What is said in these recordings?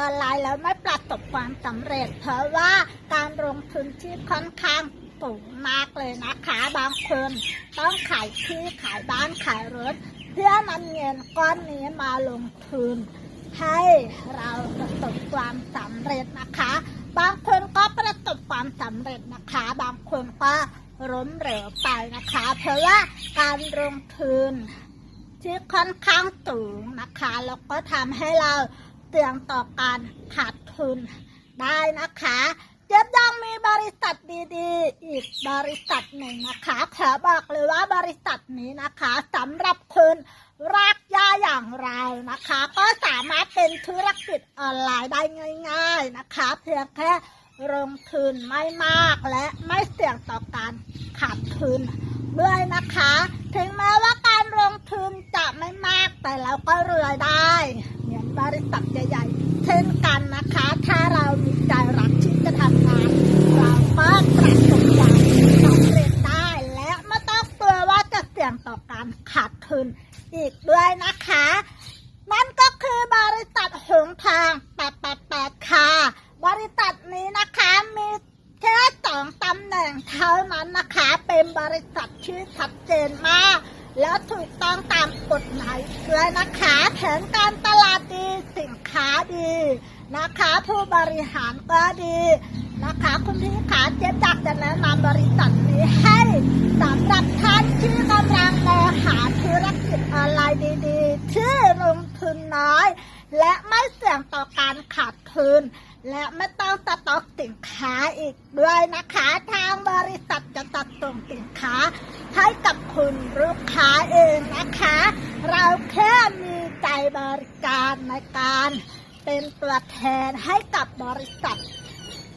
ออนไลน์แล้วไม่ประสบความสำเร็จ เพราะว่าการลงทุนที่ค่อนข้างสูงมากเลยนะคะ บางคนต้องขายที่ขายบ้านขายรถ เพื่อนำเงินก้อนนี้มาลงทุน ให้เราประสบความสำเร็จนะคะ บางคนก็ประสบความสำเร็จนะคะ บางคนก็ล้มเหลวไปนะคะ เพราะว่าการลงทุนที่ค่อนข้างสูงนะคะ แล้วก็ทำให้เรา เสี่ยงต่อการขาดทุนได้นะคะเจ๊บยังมีบริษัทดีๆ อีกบริษัทหนึ่งนะคะขอบอกเลยว่าบริษัทนี้นะคะสำหรับคนรักยาอย่างเรานะคะ ก็สามารถเป็นธุรกิจออนไลน์ได้ง่าย ๆนะคะ เพียงแค่ลงทุนไม่มากและไม่เสี่ยงต่อการขาดทุนด้วยนะคะ ถึงแม้ว่าการลงทุนจะไม่มากแต่เราก็รวยได้ บริษัทใหญ่ๆ เช่นกันนะคะ ถ้าเรามีใจรักที่จะทำงานเราก็ประสบความสำเร็จได้ และไม่ต้องกลัวว่าจะเสี่ยงต่อการขาดทุนอีกด้วยนะคะนั่นก็คือบริษัทหงทาง888ค่ะ บริษัทนี้นะคะมีแค่สองตำแหน่งเท่านั้นนะคะ เป็นบริษัทที่อชัดเจนมาก แล้วถูกต้องตามกฎหมายด้วยนะคะแผนการตลาดดีสินค้าดีนะคะ ผู้บริหารก็ดีนะคะ คุณพี่ขาเจ๊จักจะแนะนำบริษัทนี้ให้สำหรับท่านที่กำลังมองหาธุรกิจออนไลน์ดีๆที่ลงทุนน้อย และไม่เสี่ยงต่อการขาดทุน และไม่ต้องสต็อกสินค้าอีกด้วยนะคะ ทางบริษัทจะจัดส่งสินค้า ให้กับคุณลูกค้าเองนะคะ เราแค่มีใจบริการในการเป็นตัวแทนให้กับบริษัท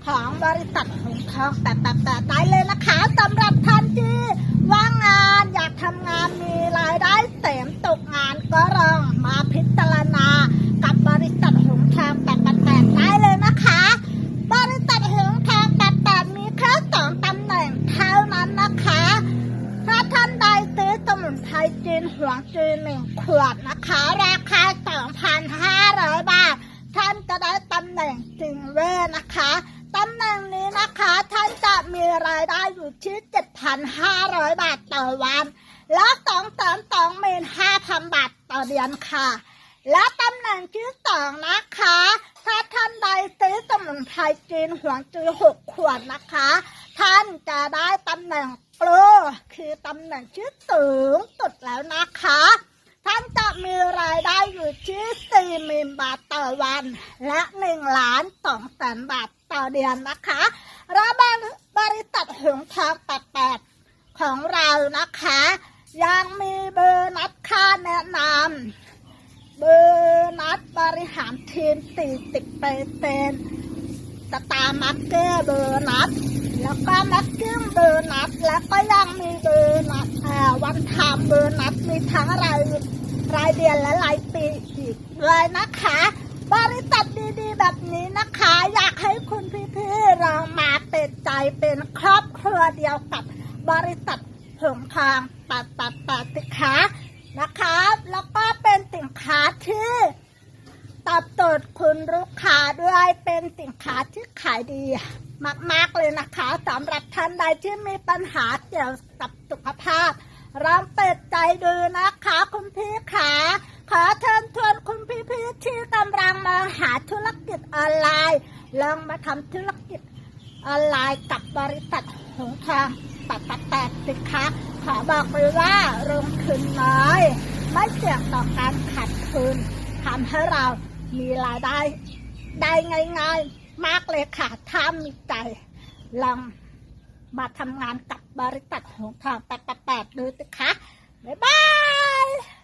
ของบริษัทหงทองแปดแปดแปดได้เลยนะคะสำหรับท่านที่ จีนหวงจีนหนึ่งขวดนะคะ ราคา 2,500 บาท ท่านจะได้ตำแหน่งจิงเว่นะคะตำแหน่งนี้นะคะ ท่านจะมีรายได้อยู่ที่ 7,500 บาทต่อวัน และ2 3 2 5,000บาทต่อเดือนค่ะ และตำแหน่งที่สองนะคะ ถ้าท่านใดซื้อสมุนไพรจีนหวงจือหกขวดนะคะ ท่านจะได้ตำแหน่งโปรคือตำแหน่งที่อสูงสุดแล้วนะคะ ท่านจะมีรายได้อยู่ที่สี่หมื่นบาทต่อวัน และหนึ่งล้านสองแสนบาทต่อเดือนนะคะและบริษัทหงทองแปดแปดของเรานะคะ ยังมีเบอร์นัดค่าแนะนำเบอร์นัดบริหารทีม 40เปอร์เซ็นสตาร์มาร์เกอร์เบอร์นัด แล้วก็แม็กกิ้งเบอร์นัด แล้วก็ยังมีเบอร์นัดวันไทม์เบอร์นัดมีทั้งรายรายเดือนและรายปีอีกเลยนะคะ บริษัทดีๆ แบบนี้นะคะ อยากให้คุณพี่ๆเรามาเป็นใจเป็นครอบครัวเดียวกับบริษัทหงทางปัดปัดปัดสิคะนะคะ แล้วก็เป็นสินค้าที่ตอบโจทย์คุณลูกค้าด้วยเป็นสินค้าที่ขายดี มาก ๆ เลยนะคะสำหรับท่านใดที่มีปัญหาเกี่ยวกับสุขภาพลองเปิดใจดูนะคะคุณพี่ขาขอเชิญชวนคุณพี่ๆที่กำลังมองหาธุรกิจออนไลน์ ลองมาทำธุรกิจออนไลน์กับบริษัทหงทองปัดปัดแปดสิคะขอบอกเลยว่าลงทุนน้อย ไม่เสี่ยงต่อการขาดทุนทำให้เรามีรายได้ได้ง่ายๆ มากเลยค่ะ ถ้ามีใจลองมาทำงานกับบริษัทหงทองแปดแปดดูสิคะ บ๊ายบาย